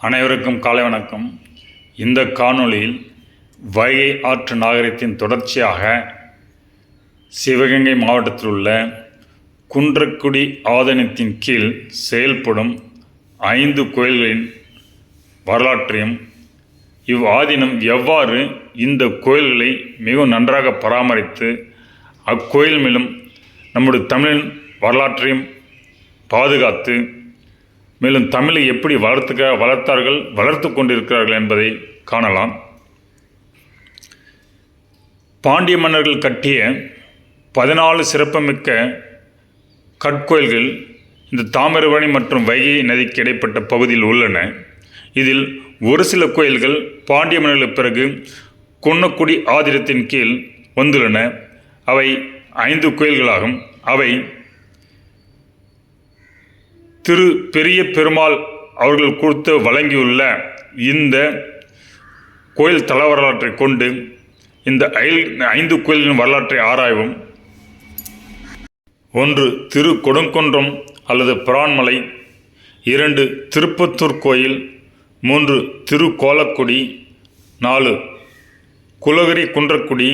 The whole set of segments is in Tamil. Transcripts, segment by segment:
அனைவருக்கும் காலை வணக்கம். இந்த காணொளியில் வைகை ஆற்று நாகரிகத்தின் தொடர்ச்சியாக சிவகங்கை மாவட்டத்தில் உள்ள குன்றக்குடி ஆதனத்தின் கீழ் செயல்படும் ஐந்து கோயில்களின் வரலாற்றையும் இவ்வாதீனம் எவ்வாறு இந்த கோயில்களை மிகவும் நன்றாக பராமரித்து அக்கோயில் மேலும் நம்முடைய தமிழின் வரலாற்றையும் பாதுகாத்து மேலும் தமிழை எப்படி வளர்த்துக்க வளர்த்தார்கள் வளர்த்து கொண்டிருக்கிறார்கள் என்பதை காணலாம். பாண்டிய மன்னர்கள் கட்டிய பதினாலு சிறப்புமிக்க கற்கோயில்கள் இந்த தாமிரபரணி மற்றும் வைகை நதிக்கு இடைப்பட்ட பகுதியில் உள்ளன. இதில் ஒரு சில கோயில்கள் பாண்டிய மன்னர்களுக்கு பிறகு குன்னக்குடி ஆதிரத்தின் கீழ் வந்துள்ளன. அவை ஐந்து கோயில்களாகும். அவை திரு பெரிய பெருமாள் அவர்கள் கொடுத்து வழங்கியுள்ள இந்த கோயில் தல வரலாற்றை கொண்டு இந்த ஐந்து கோயில்களின் வரலாற்றை ஆராய்வோம். ஒன்று திரு கொடுங்குன்றம் அல்லது பிரான்மலை இரண்டு திருப்பத்தூர் கோயில் மூன்று திருக்கோலக்குடி நாலு குலகிரி குன்றக்குடி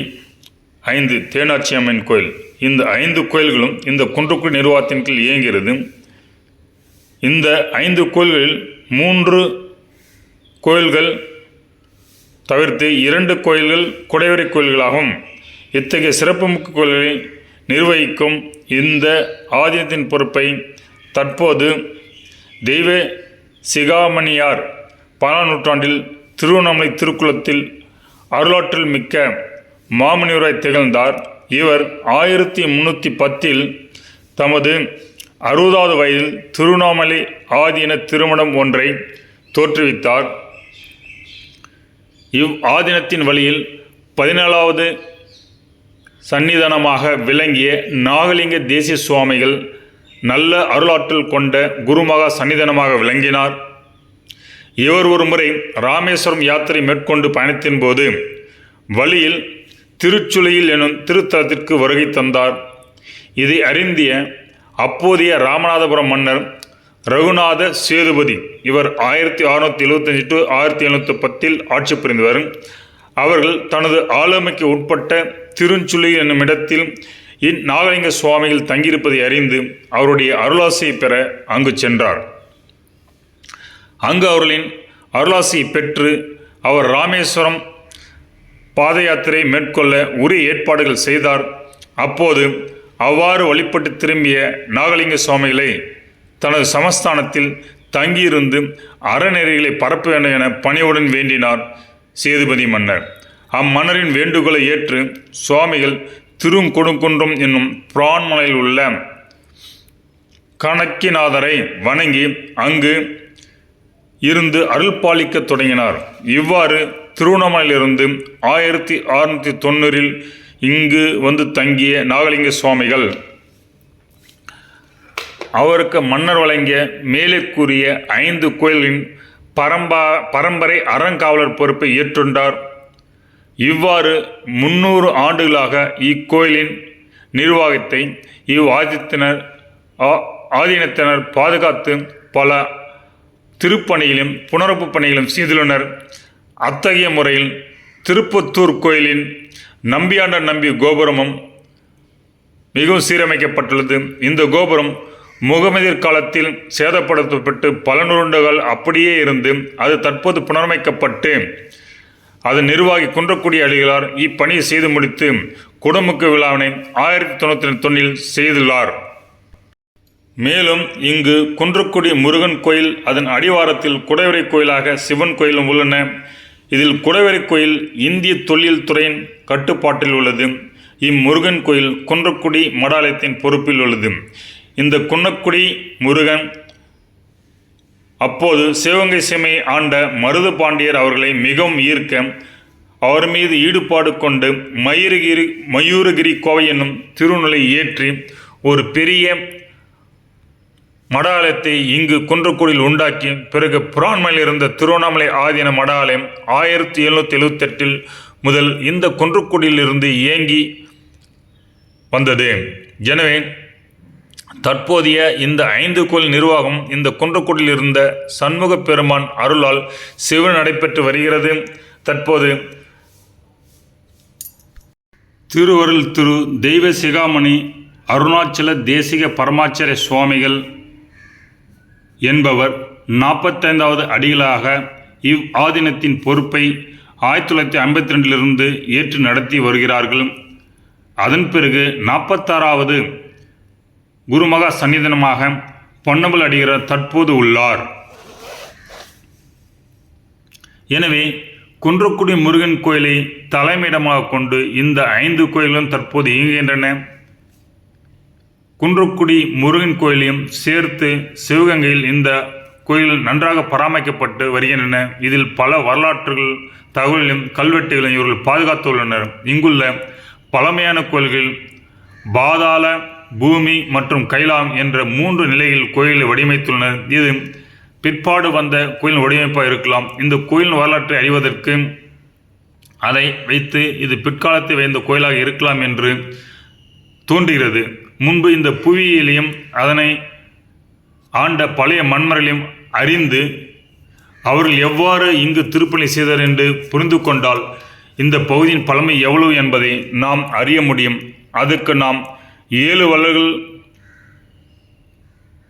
ஐந்து தேனாட்சி அம்மன் கோயில். இந்த ஐந்து கோயில்களும் இந்த குன்றக்குடி நிர்வாகத்தின் கீழ் இயங்குகிறது. இந்த ஐந்து கோயில்களில் மூன்று கோயில்கள் தவிர்த்து இரண்டு கோயில்கள் குடைவரை கோயில்களாகும். இத்தகைய சிறப்புமிக்க கோயில்களை நிர்வகிக்கும் இந்த ஆதீனத்தின் பொறுப்பை தற்போது தெய்வ சிகாமணியார் பல நூற்றாண்டில் திருவண்ணாமலை திருக்குளத்தில் அருளாற்றல் மிக்க மாமுனிவராய் திகழ்ந்தார். இவர் ஆயிரத்தி முன்னூற்றி பத்தில் தமது அறுபதாவது வயதில் திருவண்ணாமலை ஆதீன திருமணம் ஒன்றை தோற்றுவித்தார். இவ் ஆதீனத்தின் வழியில் பதினேழாவது சன்னிதானமாக விளங்கிய நாகலிங்க தேசிய சுவாமிகள் நல்ல அருளாற்றல் கொண்ட குருமகா சன்னிதானமாக விளங்கினார். இவர் ஒரு முறை ராமேஸ்வரம் யாத்திரை மேற்கொண்டு பயணத்தின் போது வழியில் திருச்சுழியில் எனும் திருத்தலத்திற்கு வருகை தந்தார். இதை அறிந்திய அப்போதைய ராமநாதபுரம் மன்னர் ரகுநாத சேதுபதி. இவர் ஆயிரத்தி அறுநூத்தி எழுபத்தஞ்சு டு ஆயிரத்தி எழுநூற்றி பத்தில் ஆட்சி புரிந்தவர். அவர்கள் தனது ஆளுமைக்கு உட்பட்ட திருச்சுழி என்னும் இடத்தில் இந்நாகலிங்க சுவாமிகள் தங்கியிருப்பதை அறிந்து அவருடைய அருளாசியை பெற அங்கு சென்றார். அங்கு அவர்களின் அருளாசியை பெற்று அவர் ராமேஸ்வரம் பாத யாத்திரை மேற்கொள்ள உரிய ஏற்பாடுகள் செய்தார். அப்போது அவ்வாறு வழிபட்டு திரும்பிய நாகலிங்க சுவாமிகளை தனது சமஸ்தானத்தில் தங்கியிருந்து அறநெறிகளை பரப்ப வேண்டும் என பணிவுடன் வேண்டினார் சேதுபதி மன்னர். அம்மன்னரின் வேண்டுகோளை ஏற்று சுவாமிகள் திருங்கொடுங்குன்றம் என்னும் பிரான்மலையில் உள்ள கணக்கிநாதரை வணங்கி அங்கு இருந்து அருள்பாலிக்கத் தொடங்கினார். இவ்வாறு திருவண்ணாமலையிலிருந்து ஆயிரத்தி அறுநூற்றி தொண்ணூறில் இங்கு வந்து தங்கிய நாகலிங்க சுவாமிகள். அவருக்கு மன்னர் வழங்கிய மேலே கூறிய ஐந்து கோயில்களின் பரம்பா பரம்பரை அறங்காவலர் பொறுப்பை ஏற்றுண்டார். இவ்வாறு முன்னூறு ஆண்டுகளாக இக்கோயிலின் நிர்வாகத்தை இவ் ஆதித்தினர் ஆ- ஆதீனத்தினர் பாதுகாத்து பல திருப்பணியிலும் புனரப்பு பணியிலும் செய்துள்ளனர். அத்தகைய முறையில் திருப்பத்தூர் கோயிலின் நம்பியாண்ட நம்பி கோபுரமும் மிகவும் சீரமைக்கப்பட்டுள்ளது. இந்த கோபுரம் முகமதிர் காலத்தில் சேதப்படுத்தப்பட்டு பல நூறாண்டுகள் அப்படியே இருந்து அது தற்போது புனரமைக்கப்பட்டு அது நிர்வாகி குன்றக்குடி அடிகளார் இப்பணியை செய்து முடித்து குடமுக்கு விழாவினை ஆயிரத்தி தொண்ணூற்றி தொன்னில் செய்துள்ளார். மேலும் இங்கு குன்றக்குடி முருகன் கோயில் அதன் அடிவாரத்தில் குடைவரை கோயிலாக சிவன் கோயிலும் உள்ளன. இதில் குடைவரை கோயில் இந்திய தொழில் துறையின் கட்டுப்பாட்டில் உள்ளது. இம்முருகன் கோயில் குன்றக்குடி மடாலயத்தின் பொறுப்பில் உள்ளது. இந்த குன்னக்குடி முருகன் அப்போது சிவகங்கை சீமையை ஆண்ட மருது பாண்டியர் அவர்களை மிகவும் ஈர்க்க அவர் மீது ஈடுபாடு கொண்டு மயூரகிரி மயூரகிரி கோவை என்னும் திருநூலை ஏற்றி ஒரு பெரிய மடாலயத்தை இங்கு குன்றக்குடியில் உண்டாக்கி பிறகு புராண்மையில் இருந்த திருவண்ணாமலை ஆதீன மடாலயம் ஆயிரத்தி எழுநூற்றி எழுவத்தெட்டில் முதல் இந்த குன்றுக்குடியிலிருந்து இயங்கி வந்தது. எனவே தற்போதைய இந்த ஐந்து கோயில் நிர்வாகம் இந்த குன்றக்குடியில் இருந்த சண்முக பெருமான் அருளால் சிவ நடைபெற்று வருகிறது. தற்போது திருவருள் திரு தெய்வ சிகாமணி அருணாச்சல தேசிக பரமாச்சாரிய சுவாமிகள் என்பவர் நாற்பத்தைந்தாவது அடிகளாக இவ் ஆதீனத்தின் பொறுப்பை ஆயிரத்தி தொள்ளாயிரத்தி ஐம்பத்தி ரெண்டிலிருந்து ஏற்று நடத்தி வருகிறார்கள். அதன் பிறகு நாற்பத்தாறாவது குருமகா சன்னிதனமாக பொன்னம்பல் அடிகிறார் தற்போது உள்ளார். எனவே குன்றக்குடி முருகன் கோயிலை தலைமையிடமாக கொண்டு இந்த ஐந்து கோயில்களும் தற்போது இயங்குகின்றன. குன்றக்குடி முருகன் கோயிலையும் சேர்த்து சிவகங்கையில் இந்த கோயில் நன்றாக பராமரிக்கப்பட்டு வருகின்றன. இதில் பல வரலாற்றுகள் தகவலையும் கல்வெட்டுகளையும் இவர்கள் பாதுகாத்துள்ளனர். இங்குள்ள பழமையான கோயில்கள் பாதாள பூமி மற்றும் கைலாம் என்ற மூன்று நிலையில் கோயிலை வடிவமைத்துள்ளனர் இது பிற்பாடு வந்த கோயில் வடிவமைப்பாக இருக்கலாம். இந்த கோயில் வரலாற்றை அறிவதற்கு அதை வைத்து இது பிற்காலத்தை வைந்த கோயிலாக இருக்கலாம் என்று தோன்றுகிறது. முன்பு இந்த புவியியலையும் அதனை ஆண்ட பழைய மன்மர்களையும் அறிந்து அவர்கள் எவ்வாறு இங்கு திருப்பணி செய்தர் என்று புரிந்து கொண்டால் இந்த பகுதியின் பழமை எவ்வளவு என்பதை நாம் அறிய முடியும். அதுக்கு நாம் ஏழு வள்ளல்கள்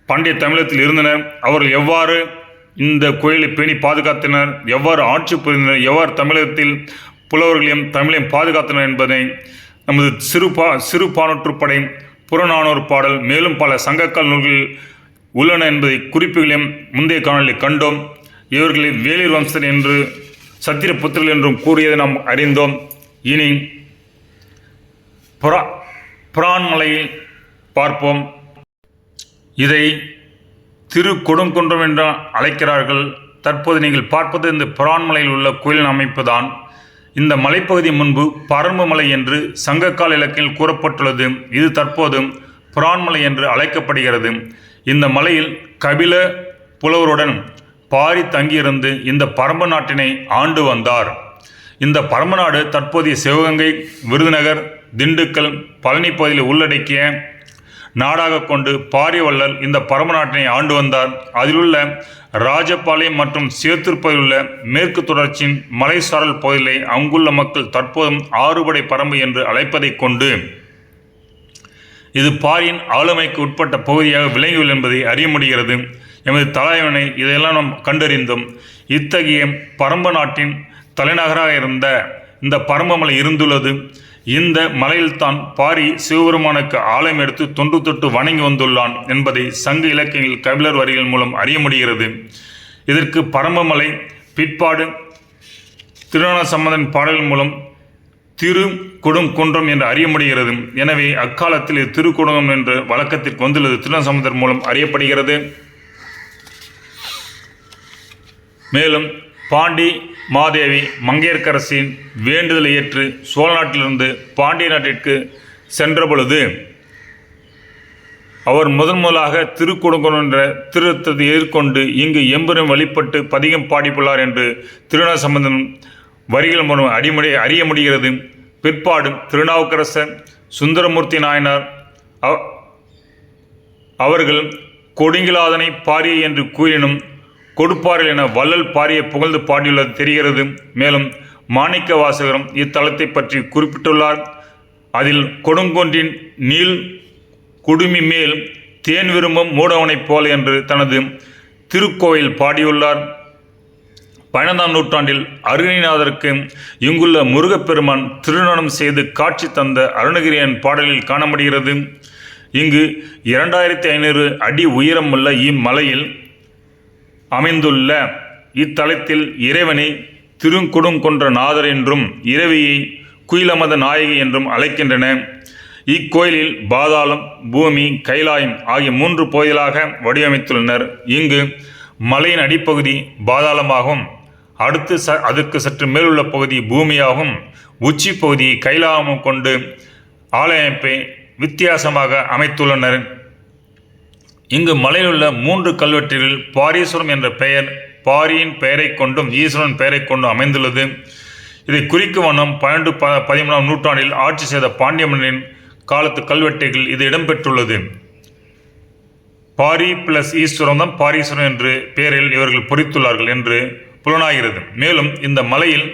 பண்டைய தமிழகத்தில் இருந்தனர் அவர்கள் எவ்வாறு இந்த கோயிலை பேணி பாதுகாத்தனர்? எவ்வாறு ஆட்சி புரிந்தனர்? எவ்வாறு தமிழகத்தில் புலவர்களையும் தமிழையும் பாதுகாத்தனர் என்பதை நமது சிறு பா சிறு பானூற்றுப்படை புறநானூறு பாடல் மேலும் பல சங்கக்கால் நூல்களில் உள்ளன என்பதை குறிப்புகளையும் முந்தைய காணொலியில் கண்டோம். இவர்களை வேலிர் வம்சர் என்று சத்திர புத்திரர்கள் என்றும் கூறியதை நாம் அறிந்தோம். இனி புறா புறான்மலையை பார்ப்போம். இதை திரு கொடுங்குன்றம் என்று அழைக்கிறார்கள். தற்போது நீங்கள் பார்ப்பது இந்த புறான்மலையில் உள்ள கோயிலின் அமைப்பு தான் இந்த மலைப்பகுதி முன்பு பரம்பு மலை என்று சங்ககால இலக்கியில் கூறப்பட்டுள்ளது. இது தற்போது புறான்மலை என்று அழைக்கப்படுகிறது. இந்த மலையில் கபில புலவருடன் பாரி தங்கியிருந்து இந்த பரம்ப நாட்டினை ஆண்டு வந்தார். இந்த பரம்ப நாடு தற்போதைய சிவகங்கை விருதுநகர் திண்டுக்கல் பழனி பகுதியில் உள்ளடக்கிய நாடாக கொண்டு பாரியவள்ளல் இந்த பரம நாட்டினை ஆண்டு வந்தார். அதிலுள்ள ராஜபாளையம் மற்றும் சேத்தூர் பகுதியில் உள்ள மேற்கு தொடர்ச்சியின் மலைசாரல் பகுதியை அங்குள்ள மக்கள் தற்போதும் ஆறுபடை பரம்பு என்று அழைப்பதைக் கொண்டு இது பாரியின் ஆளுமைக்கு உட்பட்ட பகுதியாக விளங்கியுள்ளது என்பதை அறிய முடிகிறது. எமது தலைவனை இதையெல்லாம் நாம் கண்டறிந்தோம் இத்தகைய பரம்பு நாட்டின் தலைநகராக இருந்த இந்த பரம்பமலை இருந்துள்ளது. இந்த மலையில்தான் பாரி சிவபெருமானுக்கு ஆலயம் எடுத்து தொன்று தொட்டு வணங்கி வந்துள்ளான் என்பதை சங்க இலக்கியங்கள் கபிலர் வரிகள் மூலம் அறிய முடிகிறது. இதற்கு பரம்பமலை பிற்பாடு திருநான சம்பந்தன் பாடல்கள் மூலம் திரு கொடுங்குன்றம் என்று அறிய முடிகிறது எனவே அக்காலத்தில் இது திருக்குடுங்கம் என்ற வழக்கத்திற்கு வந்துள்ளது திருநசமுதர் மூலம் அறியப்படுகிறது. மேலும் பாண்டி மாதேவி மங்கையர்க்கரசின் வேண்டுதலை ஏற்று சோழ நாட்டிலிருந்து பாண்டிய நாட்டிற்கு சென்ற பொழுது அவர் முதன் முதலாக திருக்குடுங்குன்றம் என்ற திருத்தத்தை எதிர்கொண்டு இங்கு எம்பெரும் வழிபட்டு பதிகம் பாடிப்புள்ளார் என்று திருநசம்பந்தன் வரிகள் மூலம் அடிமுடி அறிய முடிகிறது. பிற்பாடும் திருநாவுக்கரசர் சுந்தரமூர்த்தி நாயனார் அவ- அவர்கள் கொடுங்கிலாதனை பாரிய என்று கூறினும் கொடுப்பார்கள் என வள்ளல் பாரியை புகழ்ந்து பாடியுள்ளது தெரிகிறது. மேலும் மாணிக்க வாசகரும் இத்தலத்தை பற்றி குறிப்பிட்டுள்ளார். அதில் கொடுங்கொன்றின் நீள் குடுமி மேல் தேன் விரும்பும் மூடவனைப் போல என்று தனது திருக்கோயில் பாடியுள்ளார். பதினைந்தாம் நூற்றாண்டில் அருணிநாதருக்கு இங்குள்ள முருகப்பெருமான் திருநடம் செய்து காட்சி தந்த அருணகிரியன் பாடலில் காணப்படுகிறது. இங்கு இரண்டாயிரத்தி ஐநூறு அடி உயரமுள்ள இம்மலையில் அமைந்துள்ள இத்தலத்தில் இறைவனை திருக்குடுங்கொன்ற நாதர் என்றும் இரவியை குயிலமத நாயகி என்றும் அழைக்கின்றன. இக்கோயிலில் பாதாளம் பூமி கைலாயம் ஆகிய மூன்று பகுதிகளாக வடிவமைத்துள்ளனர். இங்கு மலையின் அடிப்பகுதி பாதாளமாகவும் அடுத்து ச அதற்கு சற்று மேலுள்ள பகுதி பூமியாகவும் உச்சி பகுதியை கைலாயமும் கொண்டு ஆலயமைப்பை வித்தியாசமாக அமைத்துள்ளனர். இங்கு மலையிலுள்ள மூன்று கல்வெட்டுகளில் பாரீஸ்வரம் என்ற பெயர் பாரியின் பெயரைக் கொண்டும் ஈஸ்வரன் பெயரைக் கொண்டும் அமைந்துள்ளது. இதை குறிக்கும் வண்ணம் பன்னெண்டு ப பதிமூணாம் நூற்றாண்டில் ஆட்சி செய்த பாண்டியமனின் காலத்து கல்வெட்டுகள் இது இடம்பெற்றுள்ளது. பாரி பிளஸ் ஈஸ்வரம் தான் பாரீஸ்வரம் என்று பெயரில் இவர்கள் பொறித்துள்ளார்கள் என்று புலனாகிறது. மேலும் இந்த மலையில்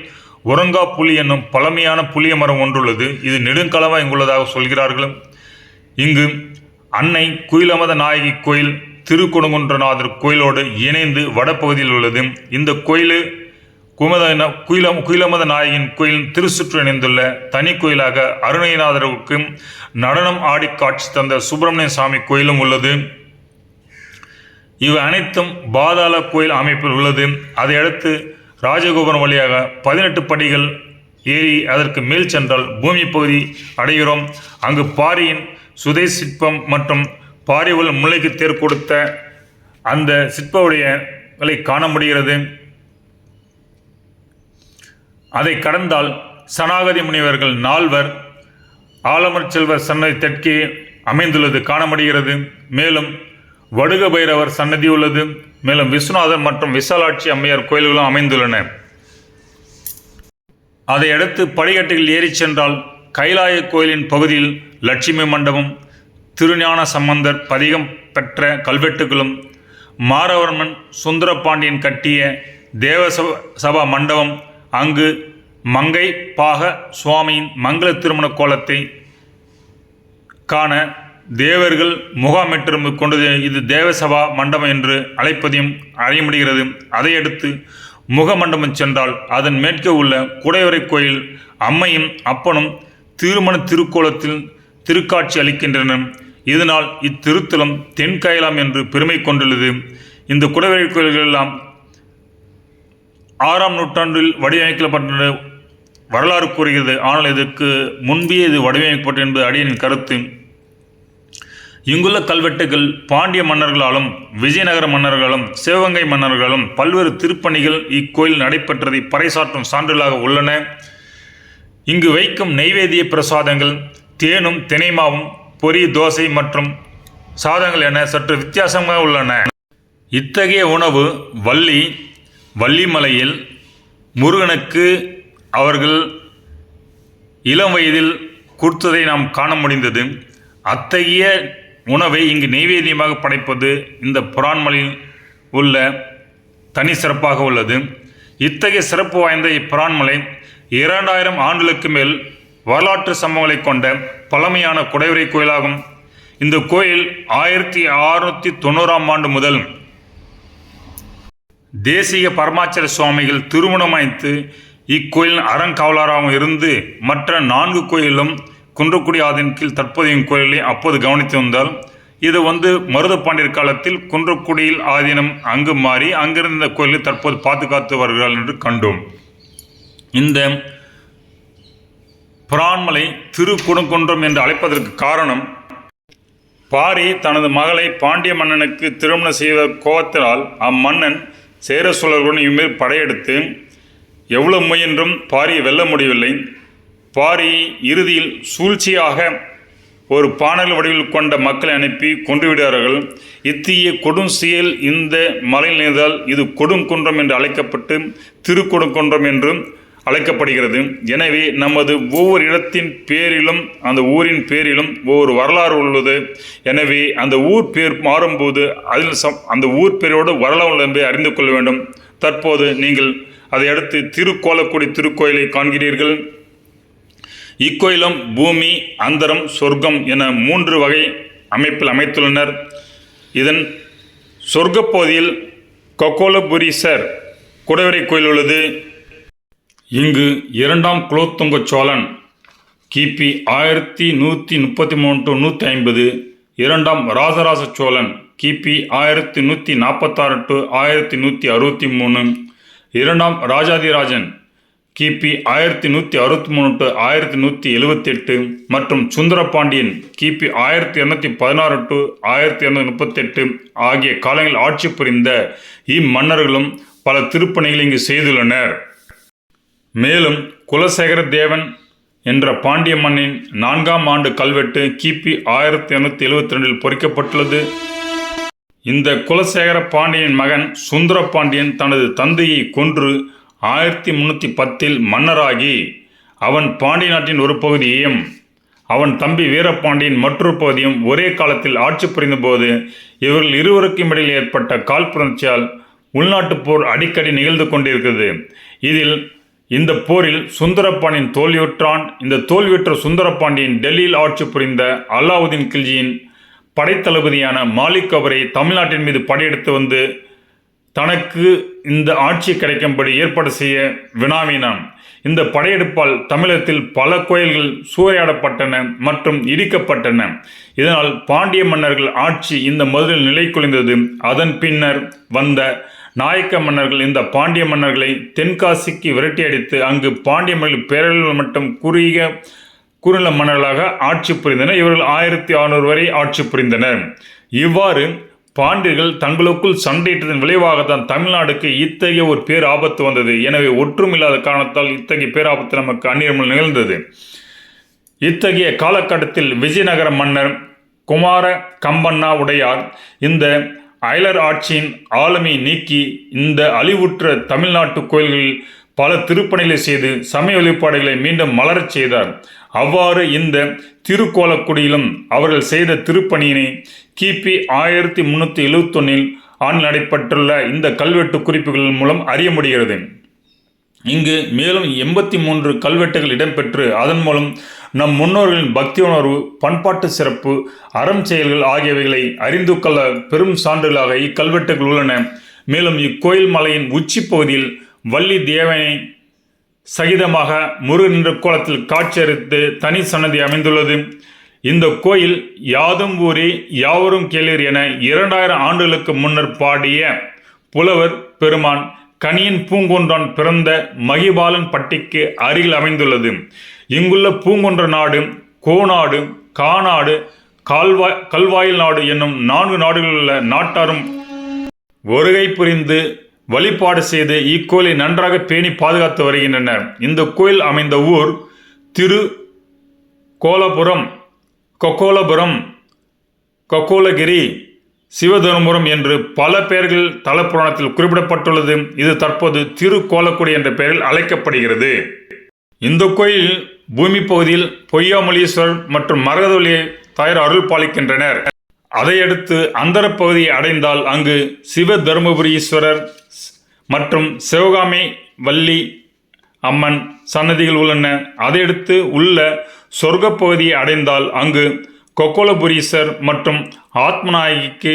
உறங்கா புலி என்னும் பழமையான புளிய மரம் ஒன்றுள்ளது. இது நெடுங்காலமாக இங்குள்ளதாக சொல்கிறார்கள். இங்கு அன்னை குயிலமத நாயகி கோயில் திருக்கொடுங்குன்றநாதர் கோயிலோடு இணைந்து வடப்பகுதியில் உள்ளது. இந்த கோயில் குமத குயிலம் குயிலமத நாயகின் கோயில் திருச்சுற்று இணைந்துள்ள தனி கோயிலாக அருணைநாதருக்கு நடனம் ஆடி காட்சி தந்த சுப்பிரமணிய சாமி கோயிலும் உள்ளது. இவை அனைத்தும் பாதாள கோயில் அமைப்பில் உள்ளது. அதையடுத்து ராஜகோபுரம் வழியாக பதினெட்டு படிகள் ஏறி அதற்கு மேல் சென்றால் பூமி பகுதி அடைகிறோம். அங்கு பாரியின் சுதை சிற்பம் மற்றும் பாரி உள்ள முல்லைக்கு தேர் கொடுத்த அந்த சிற்பவுடையங்களை காண முடிகிறது. அதை கடந்தால் சனாகதி முனிவர்கள் நால்வர் ஆலமர் செல்வர் சன்னதி தெற்கே அமைந்துள்ளது காண முடிகிறது. மேலும் வடுக பைரவர் சன்னதி உள்ளது. மேலும் விஸ்வநாதர் மற்றும் விசாலாட்சி அம்மையார் கோயில்களும் அமைந்துள்ளன. அதையடுத்து படிக்கட்டுகள் ஏறிச் சென்றால் கைலாய கோயிலின் பகுதியில் லட்சுமி மண்டபம் திருஞான சம்பந்தர் பதிகம் பெற்ற கல்வெட்டுகளும் மாரவர்மன் சுந்தரபாண்டியன் கட்டிய தேவசப சபா மண்டபம் அங்கு மங்கை பாக சுவாமியின் மங்கள திருமண கோலத்தை காண தேவர்கள் முகாமிட்டிருந்து கொண்டது இது தேவசபா மண்டபம் என்று அழைப்பதையும் அறிய முடிகிறது அதையடுத்து முகமண்டபம் சென்றால் அதன் மேற்கே உள்ள குடைவரை கோயில் அம்மையும் அப்பனும் திருமண திருக்கோலத்தில் திருக்காட்சி அளிக்கின்றனர். இதனால் இத்திருத்தலம் தென்கயலாம் என்று பெருமை கொண்டுள்ளது. இந்த குடைவரை கோயில்கள் எல்லாம் ஆறாம் நூற்றாண்டில் வடிவமைக்கப்பட்ட வரலாறு கூறுகிறது. ஆனால் இதற்கு முன்பே இது வடிவமைக்கப்பட்டது என்பது அடியின் கருத்து. இங்குள்ள கல்வெட்டுகள் பாண்டிய மன்னர்களாலும் விஜயநகர மன்னர்களாலும் சிவகங்கை மன்னர்களும் பல்வேறு திருப்பணிகள் இக்கோயில் நடைபெற்றதை பறைசாற்றும் சான்றுகளாக உள்ளன. இங்கு வைக்கும் நெய்வேதிய பிரசாதங்கள் தேனும் தினைமாவும் பொரி தோசை மற்றும் சாதங்கள் என சற்று வித்தியாசமாக உள்ளன. இத்தகைய உணவு வள்ளி வள்ளிமலையில் முருகனுக்கு அவர்கள் இளம் வயதில் கொடுத்ததை நாம் காண முடிந்தது. அத்தகைய உணவை இங்கு நெய்வேதியமாக படைப்பது இந்த புராண்மலையில் உள்ள தனி சிறப்பாக உள்ளது. இத்தகைய சிறப்பு வாய்ந்த இப்புறான்மலை இரண்டாயிரம் ஆண்டுகளுக்கு மேல் வரலாற்று சம்பவங்களை கொண்ட பழமையான குடைவரை கோயிலாகும். இந்த கோயில் ஆயிரத்தி அறுநூற்றி தொண்ணூறாம் ஆண்டு முதல் தேசிய பரமாச்சல சுவாமிகள் திருமணம் அமைத்து இக்கோயிலின் அறங்காவலராகவும் இருந்து மற்ற நான்கு கோயிலும் குன்றக்குடி ஆதின் கீழ் தற்போதைய கோயிலை அப்போது கவனித்து வந்தால் இது வந்து மருதப்பாண்டியர் காலத்தில் குன்றக்குடியில் ஆதீனம் அங்கு மாறி அங்கிருந்த கோயிலை தற்போது பாதுகாத்து வருகிறார்கள் என்று கண்டோம். இந்த பிரான்மலை திருக்குடுங்குன்றம் என்று அழைப்பதற்கு காரணம் பாரி தனது மகளை பாண்டிய மன்னனுக்கு திருமணம் செய்த கோபத்தினால் அம்மன்னன் சேர சோழர்களுடன் இம்மேல் படையெடுத்து எவ்வளவு முயன்றும் பாரியை வெல்ல முடியவில்லை. பாரி இறுதியில் சூழ்ச்சியாக ஒரு பானல் வடிவில் கொண்ட மக்களை அனுப்பி கொண்டுவிடுகிறார்கள் இத்தகைய கொடும் செயல் இந்த மலையில் நேர்ந்தால் இது கொடுங்குன்றம் என்று அழைக்கப்பட்டு திருக்கொடுங்குன்றம் என்றும் அழைக்கப்படுகிறது. எனவே நமது ஒவ்வொரு இடத்தின் பேரிலும் அந்த ஊரின் பேரிலும் ஒவ்வொரு வரலாறு உள்ளது. எனவே அந்த ஊர் பேர் மாறும்போது அதில் சம் அந்த ஊர் பேரோடு வரலாறு என்பதை அறிந்து கொள்ள வேண்டும். தற்போது நீங்கள் அதை அடுத்து திருக்கோலக்குடி திருக்கோயிலை காண்கிறீர்கள். இக்கோயிலும் பூமி அந்தரம் சொர்க்கம் என மூன்று வகை அமைப்பில் அமைத்துள்ளனர். இதன் சொர்க்கப்பகுதியில் கொக்கோலபுரீசர் குடவரை கோயில் உள்ளது. இங்கு இரண்டாம் குலோத்துங்க சோழன் கிபி ஆயிரத்தி நூற்றி முப்பத்தி மூணு டு நூற்றி ஐம்பது இரண்டாம் ராசராச சோழன் கிபி ஆயிரத்தி நூற்றி நாற்பத்தாறு டு ஆயிரத்தி நூற்றி அறுபத்தி மூணு இரண்டாம் ராஜாதிராஜன் கிபி ஆயிரத்தி நூற்றி அறுபத்தி மூணு டு ஆயிரத்தி நூற்றி எழுபத்தெட்டு மற்றும் சுந்தரபாண்டியன் கிபி ஆயிரத்தி இரநூத்தி பதினாறு டு ஆயிரத்தி இரநூத்தி முப்பத்தெட்டு ஆகிய காலங்களில் ஆட்சி புரிந்த இம்மன்னர்களும் பல திருப்பணிகளை இங்கு செய்துள்ளனர். மேலும் குலசேகர தேவன் என்ற பாண்டிய மன்னின் நான்காம் ஆண்டு கல்வெட்டு கிபி ஆயிரத்தி இரநூத்தி எழுபத்தி ரெண்டில் பொறிக்கப்பட்டுள்ளது. இந்த குலசேகர பாண்டியன் மகன் சுந்தர பாண்டியன் தனது தந்தையை கொன்று ஆயிரத்தி முன்னூற்றி பத்தில் மன்னராகி அவன் பாண்டிய நாட்டின் ஒரு பகுதியையும் அவன் தம்பி வீரபாண்டியின் மற்றொரு பகுதியும் ஒரே காலத்தில் ஆட்சி புரிந்தபோது இவர்கள் இருவருக்கும் இடையில் ஏற்பட்ட காழ்ப்புணர்ச்சியால் உள்நாட்டுப் போர் அடிக்கடி நிகழ்ந்து கொண்டிருக்கிறது. இதில் இந்த போரில் சுந்தரபாண்டியன் தோல்வியுற்றான். இந்த தோல்வியுற்ற சுந்தரபாண்டியன் டெல்லியில் ஆட்சி புரிந்த அலாவுதீன் கில்ஜியின் படைத்தளபதியான மாலிக் கபரை தமிழ்நாட்டின் மீது படையெடுத்து வந்து தனக்கு இந்த ஆட்சி கிடைக்கும்படி ஏற்பாடு செய்ய வினாவினான். இந்த படையெடுப்பால் தமிழகத்தில் பல கோயில்கள் சூறையாடப்பட்டன மற்றும் இடிக்கப்பட்டன. இதனால் பாண்டிய மன்னர்கள் ஆட்சி இந்த முதலில் நிலை குலைந்தது அதன் பின்னர் வந்த நாயக்க மன்னர்கள் இந்த பாண்டிய மன்னர்களை தென்காசிக்கு விரட்டியடித்து அங்கு பாண்டிய மன்னர்கள் பேரழிவு மட்டும் குறுகிய குறுநில மன்னர்களாக ஆட்சி புரிந்தனர். இவர்கள் ஆயிரத்தி அறுநூறு வரை ஆட்சி புரிந்தனர். இவ்வாறு பாண்டியர்கள் தங்களுக்குள் சண்டையிட்டதன் விளைவாகத்தான் தமிழ்நாடுக்கு இத்தகைய ஒரு பேர் ஆபத்து வந்தது. எனவே ஒற்றுமில்லாத காரணத்தால் இத்தகைய பேராபத்து நமக்கு அந்நியமில் நிகழ்ந்தது. இத்தகைய காலகட்டத்தில் விஜயநகர மன்னர் குமார கம்பண்ணா உடையார் இந்த அயலர் ஆட்சியின் ஆளுமையை நீக்கி இந்த அழிவுற்ற தமிழ்நாட்டு கோயில்களில் பல திருப்பணிகளை செய்து சமய வழிபாடுகளை மீண்டும் மலரச் செய்தார். அவ்வாறு இந்த திருக்கோலக்குடியிலும் அவர்கள் செய்த திருப்பணியினை கிபி ஆயிரத்தி முன்னூற்றி எழுபத்தொன்னில் ஆண்டு நடைபெற்றுள்ள இந்த கல்வெட்டு குறிப்புகள் மூலம் அறிய முடிகிறது. இங்கு மேலும் எண்பத்தி மூன்று கல்வெட்டுகள் இடம்பெற்று அதன் மூலம் நம் முன்னோர்களின் பக்தி உணர்வு பண்பாட்டு சிறப்பு அறம் செயல்கள் ஆகியவைகளை அறிந்து கொள்ள பெரும் சான்றுகளாக இக்கல்வெட்டுகள் உள்ளன. மேலும் இக்கோயில் மலையின் உச்சி பகுதியில் வள்ளி தேவனை சகிதமாக முருகன் என்ற கோலத்தில் காட்சியளித்து தனி சன்னதி அமைந்துள்ளது. இந்த கோயில் யாதும் ஊரி யாவரும் கேளீர் என இரண்டாயிரம் ஆண்டுகளுக்கு முன்னர் பாடிய புலவர் பெருமான் கனியன் பூங்கொன்றான் பிறந்த மகிபாலன் பட்டிக்கு அருகில் அமைந்துள்ளது. இங்குள்ள பூங்கொன்ற நாடு கோநாடு காநாடு கால்வாய் கல்வாயில் நாடு என்னும் நான்கு நாடுகளில் உள்ள நாட்டாரும் வருகை புரிந்து வழிபாடு செய்து இக்கோயிலை நன்றாக பேணி பாதுகாத்து வருகின்றனர். இந்த கோயில் அமைந்த ஊர் திரு கோலபுரம் கொக்கோலபுரம் கொக்கோலகிரி சிவதருமபுரம் என்று பல பெயர்கள் தலப்புராணத்தில் குறிப்பிடப்பட்டுள்ளது. இது தற்போது திருக்கோலக்குடி என்ற பெயரில் அழைக்கப்படுகிறது. இந்த கோயில் பூமி பகுதியில் பொய்யாமொழீஸ்வரர் மற்றும் மரகதொலி தயார் அருள் பாலிக்கின்றனர் அதையடுத்து அந்தர பகுதியை அடைந்தால் அங்கு சிவ தருமபுரீஸ்வரர் மற்றும் சிவகாமி வள்ளி அம்மன் சன்னதிகள் உள்ளன. அதையடுத்து உள்ள சொர்க்க பகுதியை அடைந்தால் அங்கு கொக்கோலபுரீஸ்வர் மற்றும் ஆத்மநாயகிக்கு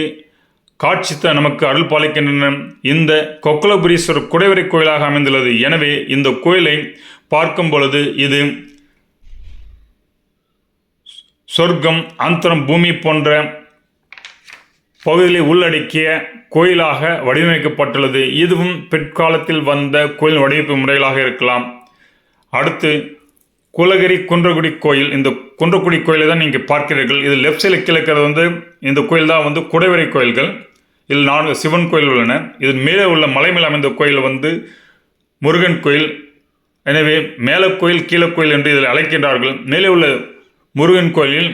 காட்சித்த நமக்கு அருள் பாலிக்கின்றன. இந்த கொக்கலபுரீஸ்வரர் குடைவரை கோயிலாக அமைந்துள்ளது. எனவே இந்த கோயிலை பார்க்கும் பொழுது இது சொர்க்கம் அந்தரம் பூமி போன்ற பகுதியை உள்ளடக்கிய கோயிலாக வடிவமைக்கப்பட்டுள்ளது. இதுவும் பிற்காலத்தில் வந்த கோயில் வடிவமைப்பு முறைகளாக இருக்கலாம். அடுத்து குலகிரி குன்றக்குடி கோயில். இந்த குன்றக்குடி கோயிலை தான் நீங்கள் பார்க்கிறீர்கள். இது லெஃப்ட் சைடில் கிழக்கிறது வந்து இந்த கோயில் தான் வந்து குடைவரை கோயில்கள். இதில் நான்கு சிவன் கோயில் உள்ளன. இது மேலே உள்ள மலை மேல் அமைந்த கோயில் வந்து முருகன் கோயில். எனவே மேலே கோயில் கீழே கோயில் என்று இதில் அழைக்கின்றார்கள். மேலே உள்ள முருகன் கோயிலில்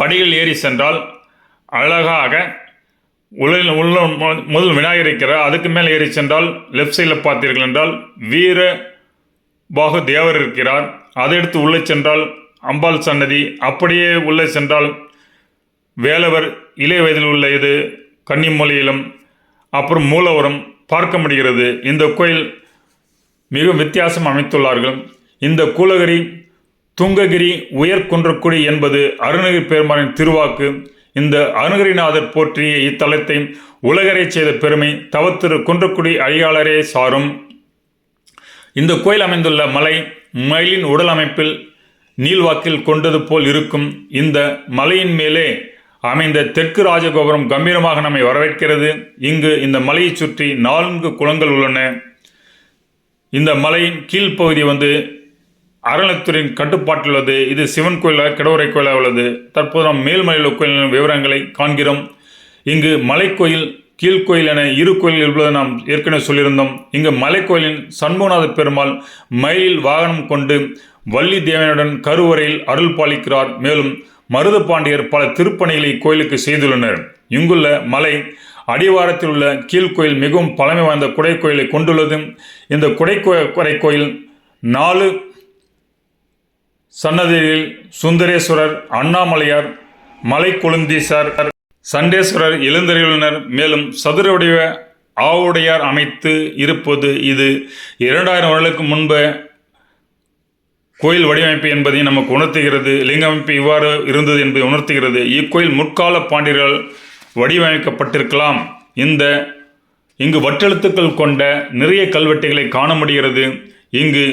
படிகள் ஏறி சென்றால் அழகாக உள்ள உள்ள முதல் விநாயகர் இருக்கிறார் அதுக்கு மேலே ஏறி சென்றால் லெஃப்ட் சைடில் பார்த்தீர்கள் என்றால் வீர பாகு தேவர் இருக்கிறார். அதையடுத்து உள்ளே சென்றால் அம்பாள் சன்னதி அப்படியே உள்ளே சென்றால் வேலவர் இளைய வயதில் உள்ள இது கன்னிமொழியிலும் அப்புறம் மூலவரம் பார்க்க முடிகிறது இந்த கோயில் மிக வித்தியாசம் அமைத்துள்ளார்கள். இந்த கூலகிரி துங்ககிரி உயர் குன்றக்குடி என்பது அருணகிரி பெருமானின் திருவாக்கு. இந்த அருணகிரிநாதர் போற்றிய இத்தலத்தை உலகரை செய்த பெருமை தவத்திரு குன்றக்குடி அழியாளரே சாரும். இந்த கோயில் அமைந்துள்ள மலை மயிலின் உடல் அமைப்பில் நீள்வாக்கில் கொண்டது போல் இருக்கும் இந்த மலையின் மேலே அமைந்த தெற்கு ராஜகோபுரம் கம்பீரமாக நம்மை வரவேற்கிறது. இங்கு இந்த மலையைச் சுற்றி நான்கு குளங்கள் உள்ளன. இந்த மலையின் கீழ்ப்பகுதி வந்து அறநிலைத்துறையின் கட்டுப்பாட்டில் உள்ளது இது சிவன் கோயிலாக கிடவரை கோயிலாக உள்ளது. தற்போது நாம் மேல்மலையில் கோயிலின் விவரங்களை காண்கிறோம். இங்கு மலைக்கோயில் கீழ்கோயில் என இரு கோயில் உள்ளதை நாம் ஏற்கனவே சொல்லியிருந்தோம். இங்கு மலைக்கோயிலின் சண்முகநாத பெருமாள் மயிலில் வாகனம் கொண்டு வள்ளி தேவனுடன் கருவறையில் அருள் பாலிக்கிறார். மேலும் மருத பாண்டியர் பல திருப்பணிகளை இக்கோயிலுக்கு செய்துள்ளனர். இங்குள்ள மலை அடிவாரத்தில் உள்ள கீழ்கோயில் மிகவும் பழமை வாய்ந்த குடை கோயிலை கொண்டுள்ளது. இந்த குடை குறை கோயில் நாலு சன்னதியில் சுந்தரேஸ்வரர் அண்ணாமலையார் மலை கொழுந்தீசர் சண்டேஸ்வரர் எழுந்தருளினர். மேலும் சதுர வடிவ ஆவுடையார் அமைத்து இருப்பது இது. இரண்டாயிரம் வருடங்களுக்கு முன்பு கோயில் வடிவமைப்பு என்பதை நமக்கு உணர்த்துகிறது. லிங்கமைப்பு இவ்வாறு இருந்தது என்பதை உணர்த்துகிறது. இக்கோயில் முற்கால பாண்டியர்கள் வடிவமைக்கப்பட்டிருக்கலாம். இந்த இங்கு வட்டெழுத்துக்கள் கொண்ட நிறைய கல்வெட்டுகளை காண முடிகிறது. இங்கு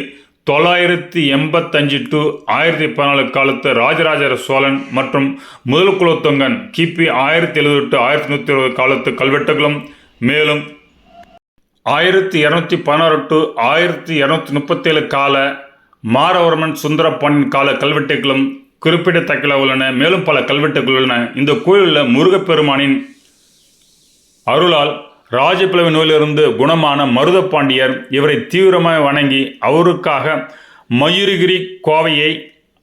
தொள்ளாயிரத்தி எண்பத்தஞ்சு டு ஆயிரத்தி பதினாலு காலத்து ராஜராஜ சோழன் மற்றும் முதல் குலோத்துங்கன் கிபி ஆயிரத்தி எழுபது டு ஆயிரத்தி நூற்றி இருபது காலத்து கல்வெட்டுகளும் மேலும் ஆயிரத்தி இரநூத்தி பதினாறு டு ஆயிரத்தி இரநூத்தி முப்பத்தேழு கால மாரவர்மன் சுந்தரப்பாண்டின் கால கல்வெட்டுகளும் குறிப்பிடத்தக்கல உள்ளன. மேலும் பல கல்வெட்டுகள் உள்ளன. இந்த கோயிலில் முருகப்பெருமானின் அருளால் ராஜபிளவு நோயிலிருந்து குணமான மருதப்பாண்டியர் இவரை தீவிரமாக வணங்கி அவருக்காக மயூரகிரி கோவையை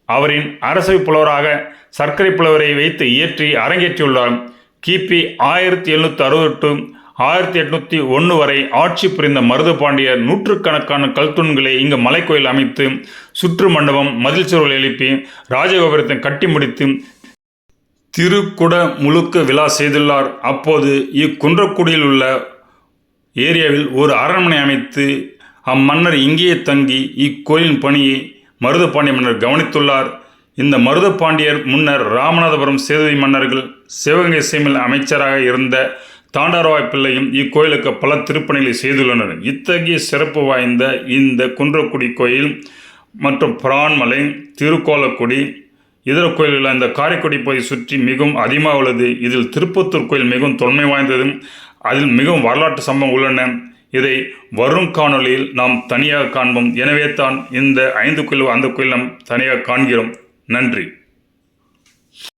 அவரின் அரசவை புலவராக சர்க்கரை புலவரை வைத்து இயற்றி அரங்கேற்றியுள்ளார். கிபி ஆயிரத்தி எழுநூற்றி அறுபத்தெட்டு ஆயிரத்தி எட்நூற்றி ஒன்று வரை ஆட்சி புரிந்த மருதபாண்டியர் நூற்றுக்கணக்கான கல்தூண்களை இங்கு மலைக்கோயில் அமைத்து சுற்று மண்டபம் மதில் சுருள் எழுப்பி ராஜகோபுரத்தை கட்டி முடித்து திருக்குட முழுக்க விழா செய்துள்ளார். அப்போது இக்குன்றக்குடியில் உள்ள ஏரியாவில் ஒரு அரண்மனை அமைத்து அம்மன்னர் இங்கேயே தங்கி இக்கோயிலின் பணியை மருதபாண்டிய மன்னர் கவனித்துள்ளார். இந்த மருதபாண்டியர் முன்னர் ராமநாதபுரம் சேதுவை மன்னர்கள் சிவகங்கை சீமில் அமைச்சராக இருந்த தாண்டாரவாய் பிள்ளையும் இக்கோயிலுக்கு பல திருப்பணிகளை செய்துள்ளனர். இத்தகைய சிறப்பு வாய்ந்த இந்த குன்றக்குடி கோயில் மற்றும் பிரான்மலை திருக்கோலக்குடி இதர கோயில்கள் இந்த காரைக்குடி பகுதி சுற்றி மிகவும் அதிகமாக உள்ளது. இதில் திருப்பத்தூர் கோயில் மிகவும் தொன்மை வாய்ந்ததும் அதில் மிகவும் வரலாற்று சம்பவம் உள்ளன. இதை வரும் காணொலியில் நாம் தனியாக காண்போம். எனவே தான் இந்த ஐந்து கோயில் அந்த கோயில் நாம் தனியாக காண்கிறோம். நன்றி.